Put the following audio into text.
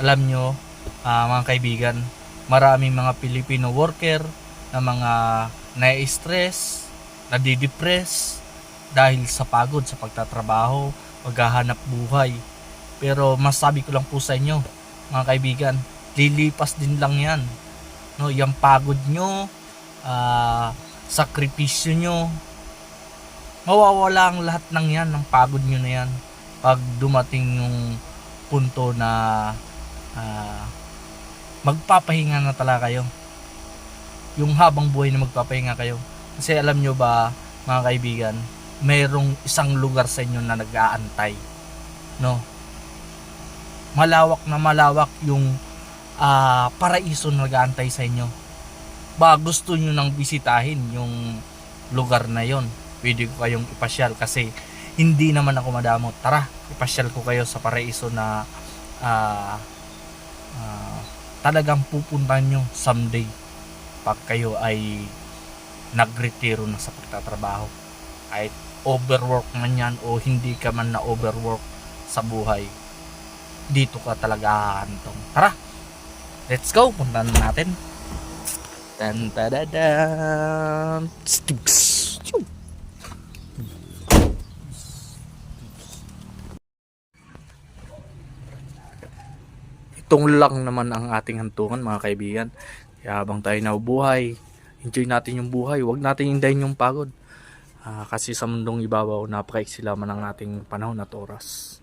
alam nyo, ah, mga kaibigan, maraming mga Filipino worker na mga na-stress, nadidepress dahil sa pagod sa pagtatrabaho, maghahanap buhay. Pero masabi ko lang po sa inyo, mga kaibigan, lilipas din lang yan. No, yung pagod nyo, ah, sakripisyo nyo, mawawala ang lahat ng yan, ng pagod nyo na yan. Pag dumating yung punto na ah, magpapahinga na talaga kayo. Yung habang buhay na magpapahinga kayo. Kasi alam nyo ba, mga kaibigan, mayroong isang lugar sa inyo na nag-aantay. No? Malawak na malawak yung ah, paraiso na nag-aantay sa inyo. Ba gusto nyo nang bisitahin yung lugar na yon pwede ko kayong ipasyal kasi hindi naman ako madamot. Tara, ipasyal ko kayo sa paraiso na ah, ah, talagang pupuntahan nyo someday pag kayo ay nagretiro na sa pagtatrabaho. Kahit overwork man yan o hindi ka man na overwork sa buhay, dito ka talaga hahantong. Tara, let's go, puntahan na natin. Tan tadadan. Stigs. Itong lang naman ang ating hantungan mga kaibigan. Kaya habang tayo nabubuhay, enjoy natin yung buhay. Huwag natin hindayin yung pagod. Ah, kasi sa mundong ibabaw, napakaiksi lamang ang ating panahon at oras.